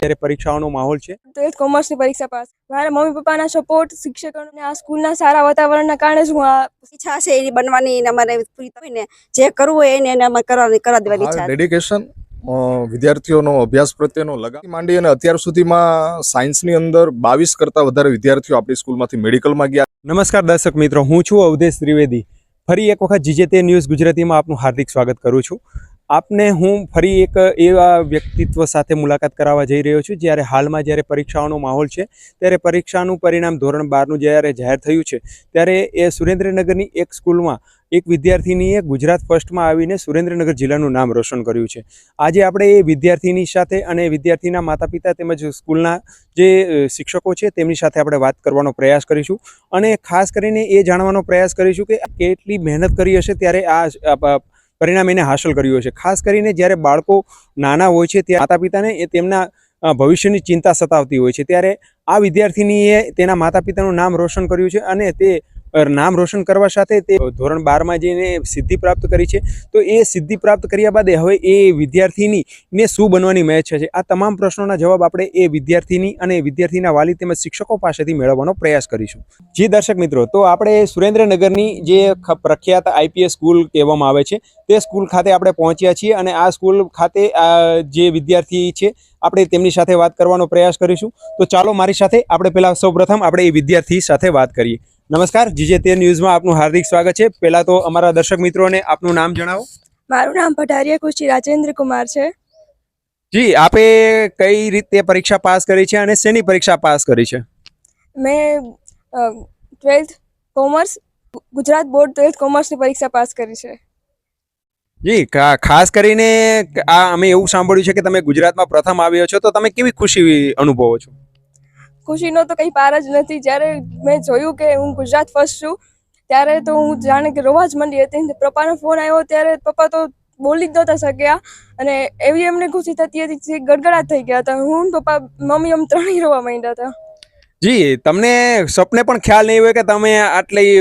ત્યારે પરીક્ષાઓનો માહોલ છે? ટ્વેલ્થ કોમર્સની પરીક્ષા પાસ. મારા મમ્મી પપ્પાના સપોર્ટ શિક્ષકોને આ સ્કૂલના સારા વાતાવરણના કારણે જ હું આ ઈચ્છા છે એની બનવાની એને અમારે પૂરી થઈ ને જે કરવું હોય એને એને અમારે કરવા કરવા દેવાની ઈચ્છા ડેડિકેશન વિદ્યાર્થીઓનો અભ્યાસ પ્રત્યેનો લગાવ. માંડી અને અત્યાર સુધીમાં સાયન્સની અંદર બાવીસ કરતાં વધારે વિદ્યાર્થીઓ આપણી સ્કૂલમાંથી મેડિકલમાં ગયા. નમસ્કાર દર્શક મિત્રો હું છું અવધેશ ત્રિવેદી. ફરી એક વખત જીજેતે ન્યૂઝ ગુજરાતીમાં આપનું હાર્દિક સ્વાગત કરું છું. આપને હું ફરી એક એવા વ્યક્તિત્વ સાથે મુલાકાત કરાવવા જઈ રહ્યો છું, જ્યારે હાલમાં જ્યારે પરીક્ષાઓનો માહોલ છે, ત્યારે પરીક્ષાનું પરિણામ ધોરણ બારનું જ્યારે જાહેર થયું છે, ત્યારે એ સુરેન્દ્રનગરની એક સ્કૂલમાં એક વિદ્યાર્થીનીએ ગુજરાત ફર્સ્ટમાં આવીને સુરેન્દ્રનગર જિલ્લાનું નામ રોશન કર્યું છે. આજે આપણે એ વિદ્યાર્થીની સાથે અને વિદ્યાર્થીના માતા પિતા તેમજ સ્કૂલના જે શિક્ષકો છે, તેમની સાથે આપણે વાત કરવાનો પ્રયાસ કરીશું. અને ખાસ કરીને એ જાણવાનો પ્રયાસ કરીશું કે કેટલી મહેનત કરી હશે, ત્યારે આ પરિણામ એને હાંસલ કર્યું છે. ખાસ કરીને જ્યારે બાળકો નાના હોય છે ત્યારે માતા પિતાને એ તેમના ભવિષ્યની ચિંતા સતાવતી હોય છે. ત્યારે આ વિદ્યાર્થીનીએ તેના માતા પિતાનું નામ રોશન કર્યું છે અને તે નામ રોશન કરવા સાથે તે ધોરણ બારમાં જઈને સિદ્ધિ પ્રાપ્ત કરી છે. તો એ સિદ્ધિ પ્રાપ્ત કર્યા બાદ હવે એ વિદ્યાર્થીની ને શું બનવાની મેં છે? આ તમામ પ્રશ્નોના જવાબ આપણે એ વિદ્યાર્થીની અને વિદ્યાર્થીના વાલી તેમજ શિક્ષકો પાસેથી મેળવવાનો પ્રયાસ કરીશું. જી દર્શક મિત્રો, તો આપણે સુરેન્દ્રનગરની જે પ્રખ્યાત આઈપીએસ સ્કૂલ કહેવામાં આવે છે, તે સ્કૂલ ખાતે આપણે પહોંચ્યા છીએ અને આ સ્કૂલ ખાતે જે વિદ્યાર્થી છે, આપણે તેમની સાથે વાત કરવાનો પ્રયાસ કરીશું. તો ચાલો મારી સાથે આપણે પહેલાં સૌપ્રથમ આપણે એ વિદ્યાર્થી સાથે વાત કરીએ. નમસ્કાર જીજે તે ન્યૂઝમાં આપનું હાર્દિક સ્વાગત છે. પહેલા તો અમારા દર્શક મિત્રોને આપનું નામ જણાવો. મારું નામ પઢારિયા કુશી રાજેન્દ્ર કુમાર છે. જી આપે કઈ રીતે પરીક્ષા પાસ કરી છે અને શેની પરીક્ષા પાસ કરી છે? મેં twelfth commerce Gujarat board twelfth કોમર્સની પરીક્ષા પાસ કરી છે. જી ખાસ કરીને આ અમે એવું સાંભળ્યું છે કે તમે ગુજરાતમાં પ્રથમ આવ્યો છો તો તમે કેવી ખુશી અનુભવો છો? ખુશીનો તો કંઈ પાર જ નથી. જ્યારે મેં જોયું કે હું ગુજરાત ફર્સ્ટ છું ત્યારે તો હું જાણે કે રોવા જ માંડી હતી. પપ્પાનો ફોન આવ્યો ત્યારે પપ્પા તો બોલી જ નહોતા શક્યા. અને એવી એમને ખુશી થતી હતી જે ગડગડાટ થઈ ગયા હતા. હું પપ્પા મમ્મી એમ ત્રણેય રોવા માંડ્યા હતા. જી તમને સપને પણ ખ્યાલ નહીં હોય કે તમે આટલી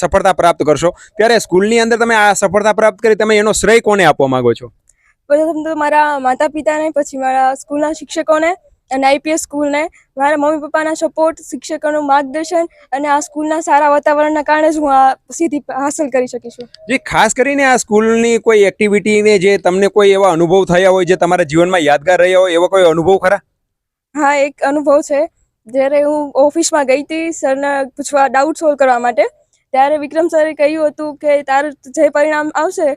સફળતા પ્રાપ્ત કરશો. ત્યારે સ્કૂલની અંદર તમે આ સફળતા પ્રાપ્ત કરી તમે એનો શ્રેય કોને આપવા માંગો છો? પ્રથમ તો મારા માતા પિતાને પછી મારા સ્કૂલના શિક્ષકોને અને આઈપીએસ સ્કૂલને મારા મમ્મી પપ્પાના સપોર્ટ શિક્ષકોનું માર્ગદર્શન અને આ સ્કૂલના સારા વાતાવરણના કારણે જ હું આ સિદ્ધિ હાંસલ કરી શકી છું. જે ખાસ કરીને આ સ્કૂલની કોઈ એક્ટિવિટીને જે તમને કોઈ એવા અનુભવ થયા હોય જે તમારા જીવનમાં યાદગાર રહ્યા હોય એવો કોઈ અનુભવ ખરા? હા એક અનુભવ છે. જ્યારે હું ઓફિસમાં ગઈ હતી સરને પૂછવા ડાઉટ સોલ્વ કરવા માટે ત્યારે વિક્રમ સરે કહ્યું હતું કે તારું જે પરિણામ આવશે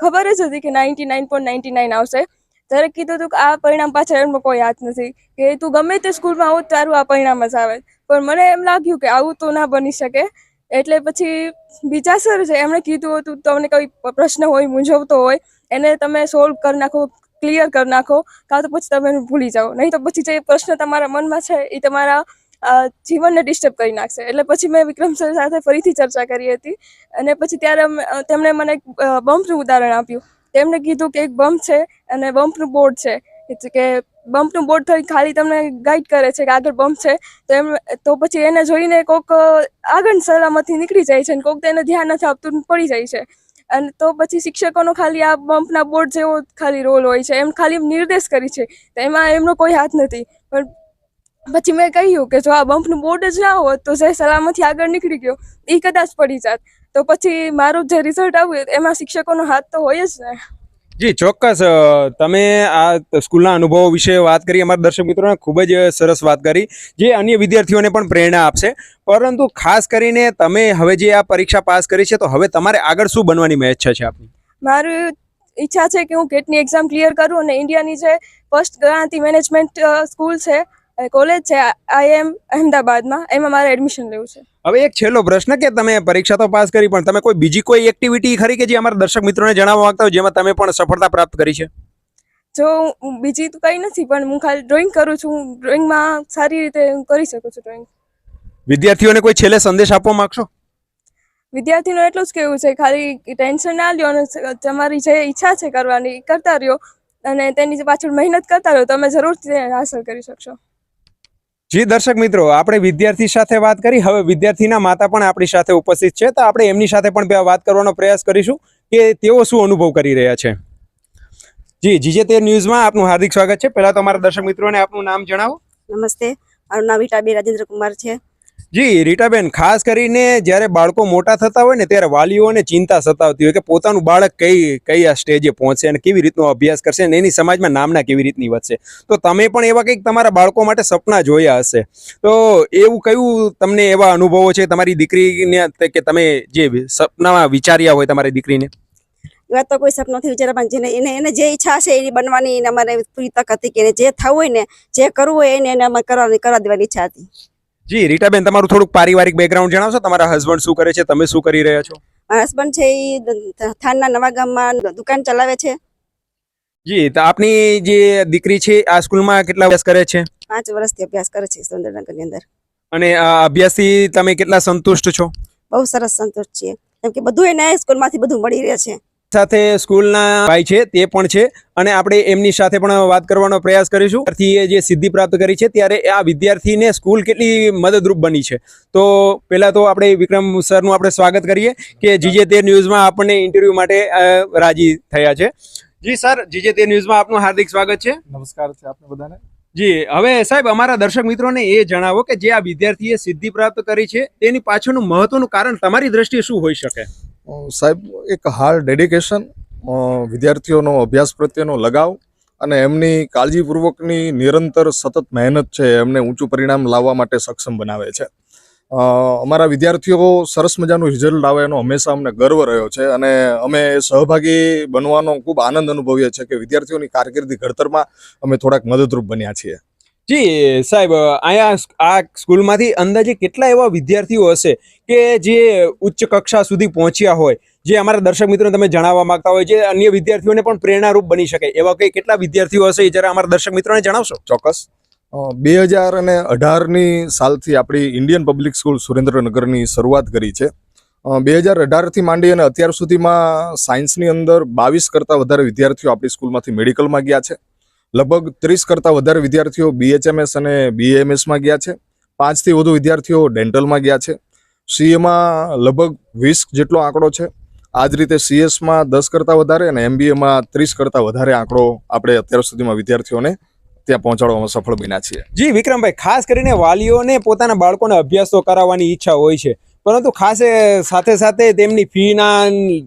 ખબર જ હતી કે ninety nine point ninety nine આવશે. ત્યારે કીધું હતું કે આ પરિણામ પાછળ એમનો કોઈ હાથ નથી. કે તું ગમે તે સ્કૂલમાં આવું તારું આ પરિણામ જ આવે. પણ મને એમ લાગ્યું કે આવું તો ના બની શકે. એટલે પછી બીજા સર છે, એમણે કીધું હતું તમને કોઈ પ્રશ્ન હોય, મૂંઝવતો હોય, એને તમે સોલ્વ કરી નાખો ક્લિયર કરી નાખો, કાં તો પછી તમે ભૂલી જાઓ. નહીં તો પછી જે પ્રશ્ન તમારા મનમાં છે એ તમારા જીવનને ડિસ્ટર્બ કરી નાખશે. એટલે પછી મેં વિક્રમ સર સાથે ફરીથી ચર્ચા કરી હતી. અને પછી ત્યારે તેમણે મને બમ્પનું ઉદાહરણ આપ્યું. તેમણે કીધું કે એક બમ્પ છે અને બમ્પનું બોર્ડ છે. કે બમ્પનું બોર્ડ થઈ ખાલી તમને ગાઈડ કરે છે કે આગળ બમ્પ છે. તો એમ, તો પછી એને જોઈને કોક આગળ સલામતથી નીકળી જાય છે અને કોક તો એને ધ્યાન નથી આપતું પડી જાય છે. અને તો પછી શિક્ષકોનો ખાલી આ બમ્પના બોર્ડ જેવો ખાલી રોલ હોય છે. એમ ખાલી નિર્દેશ કરી છે. તો એમાં એમનો કોઈ હાથ નથી. પણ પછી મેં કહ્યું કે જો આ બમ્પનું બોર્ડ જ ના હોત તો જે સલામતી આગળ નીકળી ગયો એ કદાચ પડી જાત. તો પછી મારું જે રિઝલ્ટ આવ્યું એમાં શિક્ષકોનો હાથ તો હોય જ ને. જી ચોક્કસ. તમે આ સ્કૂલના અનુભવો વિશે વાત કરી અમારા દર્શક મિત્રોને ખૂબ જ સરસ વાત કરી જે અન્ય વિદ્યાર્થીઓને પણ પ્રેરણા આપશે. પરંતુ ખાસ કરીને તમે હવે જે આ પરીક્ષા પાસ કરી છે તો હવે તમારે આગળ શું બનવાની ઈચ્છા છે આપની? મારી ઈચ્છા છે કે હું કેટની એક્ઝામ ક્લિયર કરું અને ઇન્ડિયાની જે ફર્સ્ટ ગણાતી મેનેજમેન્ટ સ્કૂલ છે કોલેજ છે આઈએમ અહેમદાબાદમાં એમાં મારે એડમિશન લેવું છે. હવે એક છેલ્લો પ્રશ્ન કે તમે પરીક્ષા તો પાસ કરી પણ તમે કોઈ બીજી કોઈ એક્ટિવિટી ખરી કે જે અમારા દર્શક મિત્રોને જણાવવા માંગતા હોય જેમાં તમે પણ સફળતા પ્રાપ્ત કરી છે? જો બીજી તો કંઈ નથી પણ હું ખાલી ડ્રોઈંગ કરું છું. ડ્રોઈંગમાં સારી રીતે કરી શકું છું ડ્રોઈંગ વિદ્યાર્થીઓને કોઈ છેલ્લે સંદેશ આપવા માંગશો? વિદ્યાર્થીનું એટલું જ કહેવું છે ખાલી ટેન્શન ના લ્યો અને તમારી જે ઈચ્છા છે કરવાની એ કરતા રહ્યો. અને તેની પાછળ મહેનત કરતા રહ્યો તમે જરૂરથી હાંસલ કરી શકશો. જી, દર્શક મિત્રો, આપણે વિદ્યાર્થી સાથે વાત કરી. હવે વિદ્યાર્થીના માતા પણ આપણી સાથે ઉપસ્થિત છે. તો આપણે એમની સાથે પણ વાત કરવાનો પ્રયાસ કરીશું કે તેઓ શું અનુભવ કરી રહ્યા છે. જી, જીજે તે ન્યૂઝમાં આપનું હાર્દિક સ્વાગત છે. પહેલા તો અમારા દર્શક મિત્રોને આપનું નામ જણાવો. નમસ્તે. મારું નામ વિટાબેન રાજેન્દ્ર કુમાર છે. જી, રીટાબેન, ખાસ કરીને જ્યારે બાળકો મોટા થતા હોય ને, ત્યારે વાલીઓને ચિંતા સતાવતી હોય કે પોતાનું બાળક કઈ આ સ્ટેજે પહોંચશે અને કેવી રીતનો અભ્યાસ કરશે અને એની સમાજમાં નામના કેવી રીતની વધશે. તો તમે પણ એવા કંઈક તમારા બાળકો માટે સપના જોયા હશે. તો એવું કયું તમને એવા અનુભવો છે? તમારી દીકરીને કે તમે જે સપનામાં વિચાર્યા હોય તમારી દીકરીને? એવા તો કોઈ સપનાથી પણ જેને, એને એને જે ઈચ્છા હશે એની બનવાની અમારે પૂરી તક હતી કે જે થવું હોય ને, જે કરવું હોય એને એને અમારે કરવા કરવા દેવાની ઈચ્છા હતી. જી રીટાબેન તમારું થોડુંક પારિવારિક બેકગ્રાઉન્ડ જણાવશો? તમારા હસબન્ડ શું કરે છે? તમે શું કરી રહ્યા છો? મારા હસબન્ડ છે એ થાનના નવા ગામમાં દુકાન ચલાવે છે. જી તો આપની જે દીકરી છે આ સ્કૂલમાં કેટલા અભ્યાસ કરે છે? પાંચ વર્ષથી અભ્યાસ કરે છે સુરેન્દ્રનગરની અંદર. અને આ અભ્યાસથી તમે કેટલા સંતુષ્ટ છો? બહુ સરસ સંતુષ્ટ છીએ. કેમ કે બધું એને સ્કૂલમાંથી બધું મળી રહે છે. સાથે સ્કૂલના ભાઈ છે તે પણ છે. અને આપણે એમની સાથે પણ વાત કરવાનો પ્રયાસ કરીશું. વિદ્યાર્થીએ જે સિદ્ધિ પ્રાપ્ત કરી છે ત્યારે આ વિદ્યાર્થીને સ્કૂલ કેટલી મદદરૂપ બની છે. તો પહેલા તો આપણે વિક્રમ સરનું આપણે સ્વાગત કરીએ કે જીજે તે ન્યૂઝમાં આપણને ઇન્ટરવ્યૂ માટે રાજી થયા છે. જી સર જીજે તે ન્યૂઝમાં આપનું હાર્દિક સ્વાગત છે. નમસ્કાર છે આપને બધાને. જી હવે સાહેબ અમારા દર્શક મિત્રોને એ જણાવો કે જે આ વિદ્યાર્થીએ સિદ્ધિ પ્રાપ્ત કરી છે તેની પાછળનું મહત્વનું કારણ તમારી દ્રષ્ટિએ શું હોઈ શકે? સાહેબ, એક હાર્ડ ડેડિકેશન વિદ્યાર્થીઓનો અભ્યાસ પ્રત્યેનો લગાવ અને એમની કાળજીપૂર્વકની નિરંતર સતત મહેનત છે, એમને ઊંચું પરિણામ લાવવા માટે સક્ષમ બનાવે છે. અમારા વિદ્યાર્થીઓ સરસ મજાનું રિઝલ્ટ આવે એનો હંમેશા અમને ગર્વ રહ્યો છે અને અમે સહભાગી બનવાનો ખૂબ આનંદ અનુભવીએ છીએ કે વિદ્યાર્થીઓની કારકિર્દી ઘડતરમાં અમે થોડાક મદદરૂપ બન્યા છીએ. જી, સાહેબ, અહીંયા આ સ્કૂલમાંથી અંદાજે કેટલા એવા વિદ્યાર્થીઓ હશે કે જે ઉચ્ચ કક્ષા સુધી પહોંચ્યા હોય, જે અમારા દર્શક મિત્રોને તમે જણાવવા માંગતા હોય, જે અન્ય વિદ્યાર્થીઓને પણ પ્રેરણારૂપ બની શકે, એવા કંઈ કેટલા વિદ્યાર્થીઓ હશે એ જરા અમારા દર્શક મિત્રોને જણાવશો? ચોક્કસ. બે હજાર અને અઢારની સાલથી આપણી ઇન્ડિયન પબ્લિક સ્કૂલ સુરેન્દ્રનગરની શરૂઆત કરી છે. બે હજાર અઢારથી માંડી અને અત્યાર સુધીમાં સાયન્સની અંદર બાવીસ કરતાં વધારે વિદ્યાર્થીઓ આપણી સ્કૂલમાંથી મેડિકલમાં ગયા છે. લગભગ ત્રીસ કરતાં વધારે વિદ્યાર્થીઓ બીએચએમએસ અને બીએમએસમાં ગયા છે. પાંચથી વધુ વિદ્યાર્થીઓ ડેન્ટલમાં ગયા છે. સીએમાં લગભગ વીસ જેટલો આંકડો છે. આ જ રીતે સીએસમાં દસ કરતાં વધારે અને એમબીએમાં ત્રીસ કરતાં વધારે આંકડો આપણે અત્યાર સુધીમાં વિદ્યાર્થીઓને ત્યાં પહોંચાડવામાં સફળ બન્યા છીએ. જી, વિક્રમભાઈ, ખાસ કરીને વાલીઓને પોતાના બાળકોને અભ્યાસ તો કરાવવાની ઈચ્છા હોય છે. પરંતુ ખાસ સાથે સાથે તેમની ફીના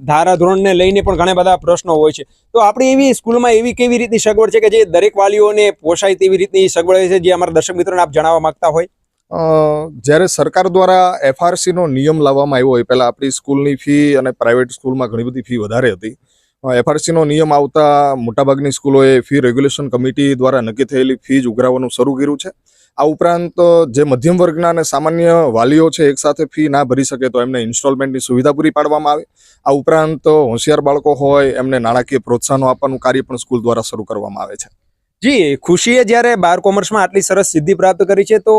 ધારાધોરણને લઈને પણ ઘણા બધા પ્રશ્નો હોય છે. તો આપણી એવી સ્કૂલમાં એવી કેવી રીતની સગવડ છે કે જે દરેક વાલીઓને પોષાય તેવી રીતની સગવડ છે જે અમારા દર્શક મિત્રોને આપ જણાવવા માંગતા હોય? જ્યારે સરકાર દ્વારા એફઆરસીનો નિયમ લાવવામાં આવ્યો હોય, પહેલાં આપણી સ્કૂલની ફી અને પ્રાઇવેટ સ્કૂલમાં ઘણી બધી ફી વધારે હતી. એફઆરસીનો નિયમ આવતા મોટાભાગની સ્કૂલોએ ફી રેગ્યુલેશન કમિટી દ્વારા નક્કી થયેલી ફી જ ઉઘરાવવાનું શરૂ કર્યું છે. આ ઉપરાંત જે મધ્યમ વર્ગના અને સામાન્ય વાલીઓ છે એકસાથે ફી ના ભરી શકે તો એમને ઇન્સ્ટોલમેન્ટની સુવિધા પૂરી પાડવામાં આવે. આ ઉપરાંત હોશિયાર બાળકો હોય એમને નાણાકીય પ્રોત્સાહનો આપવાનું કાર્ય પણ સ્કૂલ દ્વારા શરૂ કરવામાં આવે છે. જી ખુશીએ જ્યારે બાર કોમર્સમાં આટલી સરસ સિદ્ધિ પ્રાપ્ત કરી છે તો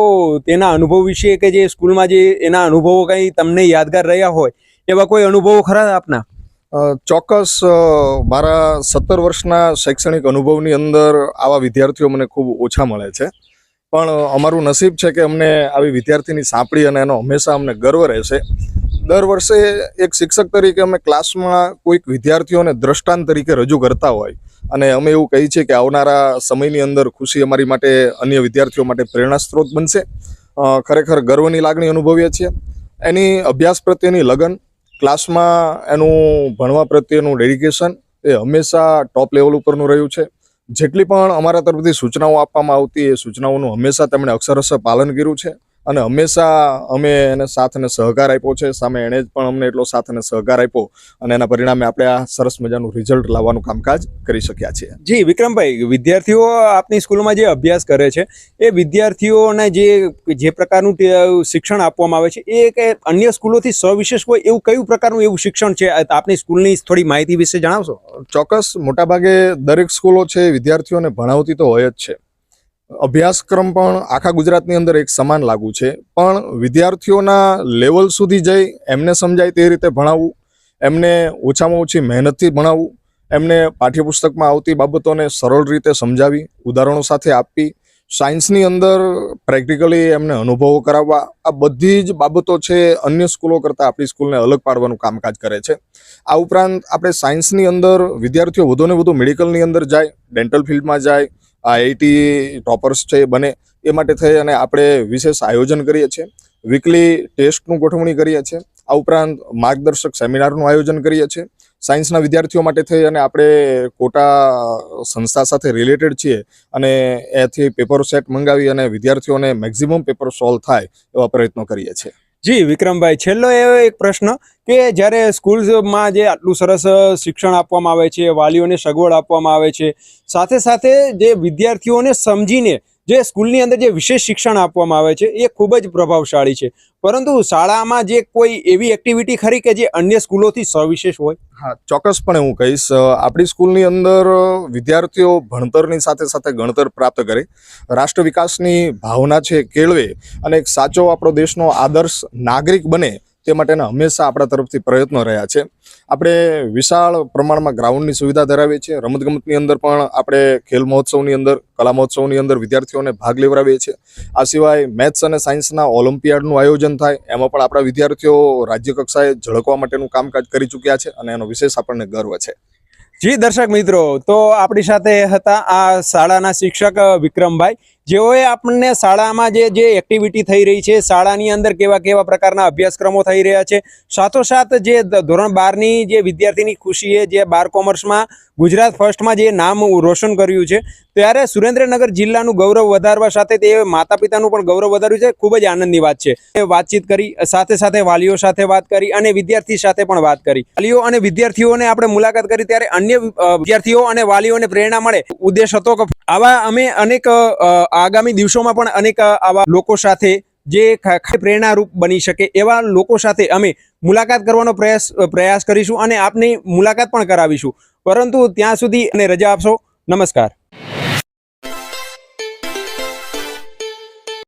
તેના અનુભવ વિશે કે જે સ્કૂલમાં જે એના અનુભવો કંઈ તમને યાદગાર રહ્યા હોય એવા કોઈ અનુભવો ખરા આપના? ચોક્કસ મારા સત્તર વર્ષના શૈક્ષણિક અનુભવની અંદર આવા વિદ્યાર્થીઓ મને ખૂબ ઓછા મળે છે. પણ અમારું નસીબ છે કે અમને આવી વિદ્યાર્થીની સાંપડી અને એનો હંમેશા અમને ગર્વ રહેશે. દર વર્ષે એક શિક્ષક તરીકે અમે ક્લાસમાં કોઈક વિદ્યાર્થીઓને દ્રષ્ટાંત તરીકે રજૂ કરતા હોય અને અમે એવું કહીએ છીએ કે આવનારા સમયની અંદર ખુશી અમારી માટે અન્ય વિદ્યાર્થીઓ માટે પ્રેરણા સ્ત્રોત બનશે. ખરેખર ગર્વની લાગણી અનુભવીએ છીએ. એની અભ્યાસ પ્રત્યેની લગન, ક્લાસમાં એનું ભણવા પ્રત્યેનું ડેડિકેશન એ હંમેશા ટોપ લેવલ ઉપરનું રહ્યું છે. જેટલી પણ અમારા તરફથી સૂચનાઓ આપવામાં આવતી, એ સૂચનાઓનું હંમેશા તેમણે અક્ષરશ પાલન કર્યું છે. અને હંમેશા અમે એને સાથ અને સહકાર આપ્યો છે. સામે એણે જ પણ અમને એટલો સાથ અને સહકાર આપ્યો અને એના પરિણામે આપણે આ સરસ મજાનું રિઝલ્ટ લાવવાનું કામકાજ કરી શક્યા છીએ. જી વિક્રમભાઈ વિદ્યાર્થીઓ આપની સ્કૂલમાં જે અભ્યાસ કરે છે એ વિદ્યાર્થીઓને જે જે પ્રકારનું શિક્ષણ આપવામાં આવે છે એ કે અન્ય સ્કૂલોથી સવિશેષ હોય એવું કયું પ્રકારનું એવું શિક્ષણ છે? આપની સ્કૂલની થોડી માહિતી વિશે જણાવશો? ચોક્કસ. મોટાભાગે દરેક સ્કૂલો છે વિદ્યાર્થીઓને ભણાવતી તો હોય જ છે. અભ્યાસક્રમ પણ આખા ગુજરાતની અંદર એક સમાન લાગુ છે. પણ વિદ્યાર્થીઓના લેવલ સુધી જઈ એમને સમજાય તે રીતે ભણાવવું, એમને ઓછામાં ઓછી મહેનતથી ભણાવવું, એમને પાઠ્યપુસ્તકમાં આવતી બાબતોને સરળ રીતે સમજાવી, ઉદાહરણો સાથે આપવી સાયન્સની અંદર પ્રેક્ટિકલી એમને અનુભવો કરાવવા, આ બધી જ બાબતો છે અન્ય સ્કૂલો કરતાં આપણી સ્કૂલને અલગ પાડવાનું કામકાજ કરે છે. આ ઉપરાંત આપણે સાયન્સની અંદર વિદ્યાર્થીઓ વધુને વધુ મેડિકલની અંદર જાય ડેન્ટલ ફિલ્ડમાં જાય આઈઆઈટી ટોપર્સ છે બને એ માટે થઈ અને આપણે વિશેષ આયોજન કરીએ છીએ. વીકલી ટેસ્ટનું ગોઠવણી કરીએ છીએ. આ ઉપરાંત માર્ગદર્શક સેમિનારનું આયોજન કરીએ છીએ. સાયન્સના વિદ્યાર્થીઓ માટે થઈ અને આપણે કોટા સંસ્થા સાથે રિલેટેડ છીએ અને એથી પેપર સેટ મંગાવી અને વિદ્યાર્થીઓને મેક્ઝિમમ પેપર સોલ્વ થાય એવા પ્રયત્નો કરીએ છીએ. જી, વિક્રમભાઈ, છેલ્લો એવો એક પ્રશ્ન કે જ્યારે સ્કૂલ્સમાં જે આટલું સરસ શિક્ષણ આપવામાં આવે છે, વાલીઓને સગવડ આપવામાં આવે છે, સાથે સાથે જે વિદ્યાર્થીઓને સમજીને જે સ્કૂલની અંદર જે વિશેષ શિક્ષણ આપવામાં આવે છે, એ ખૂબ જ પ્રભાવશાળી છે. પરંતુ શાળામાં જે કોઈ એવી એક્ટિવિટી ખરી કે જે અન્ય સ્કૂલોથી સવિશેષ હોય? હા, ચોક્કસપણે હું કહીશ. આપણી સ્કૂલની અંદર વિદ્યાર્થીઓ ભણતરની સાથે સાથે ગણતર પ્રાપ્ત કરે. રાષ્ટ્ર વિકાસની ભાવના છે કેળવે અને એક સાચો આપણો દેશનો આદર્શ નાગરિક બને તે માટેના હંમેશા આપણા તરફથી પ્રયત્નો રહ્યા છે. આપણે વિશાળ પ્રમાણમાં ગ્રાઉન્ડની સુવિધા ધરાવીએ છીએ. રમતગમતની અંદર પણ આપણે ખેલ મહોત્સવની અંદર, કલા મહોત્સવની અંદર વિદ્યાર્થીઓને ભાગ લેવડાવીએ છીએ. આ સિવાય મેથ્સ અને સાયન્સના ઓલિમ્પિયાડનું આયોજન થાય, એમાં પણ આપણા વિદ્યાર્થીઓ રાજ્ય કક્ષાએ ઝળકવા માટેનું કામકાજ કરી ચૂક્યા છે અને એનો વિશેષ આપણને ગર્વ છે. જી દર્શક મિત્રો, તો આપણી સાથે હતા આ શાળાના શિક્ષક વિક્રમભાઈ. જેઓએ આપણને શાળામાં જે જે એક્ટિવિટી થઈ રહી છે, શાળાની અંદર કેવા કેવા પ્રકારના અભ્યાસક્રમો થઈ રહ્યા છે, સાથોસાથ જે ધોરણ બારની જે વિદ્યાર્થીની ખુશીએ જે બાર કોમર્સમાં ગુજરાત ફર્સ્ટમાં જે નામ રોશન કર્યું છે, ત્યારે સુરેન્દ્રનગર જિલ્લાનું ગૌરવ વધારવા સાથે તે માતા પિતાનું પણ ગૌરવ વધાર્યું છે. ખૂબ જ આનંદની વાત છે. એ વાતચીત કરી, સાથે સાથે વાલીઓ સાથે વાત કરી અને વિદ્યાર્થી સાથે પણ વાત કરી. વાલીઓ અને વિદ્યાર્થીઓને આપણે મુલાકાત કરી ત્યારે અન્ય વિદ્યાર્થીઓ અને વાલીઓને પ્રેરણા મળે. ઉદ્દેશ હતો કે આવા અમે અનેક આગામી દિવસોમાં પણ અનેક આવા લોકો સાથે જે પ્રેરણારૂપ બની શકે એવા લોકો સાથે અમે મુલાકાત કરવાનો પ્રયાસ પ્રયાસ કરીશું અને આપની મુલાકાત પણ કરાવીશું. પરંતુ ત્યાં સુધી અને રજા આપશો. નમસ્કાર.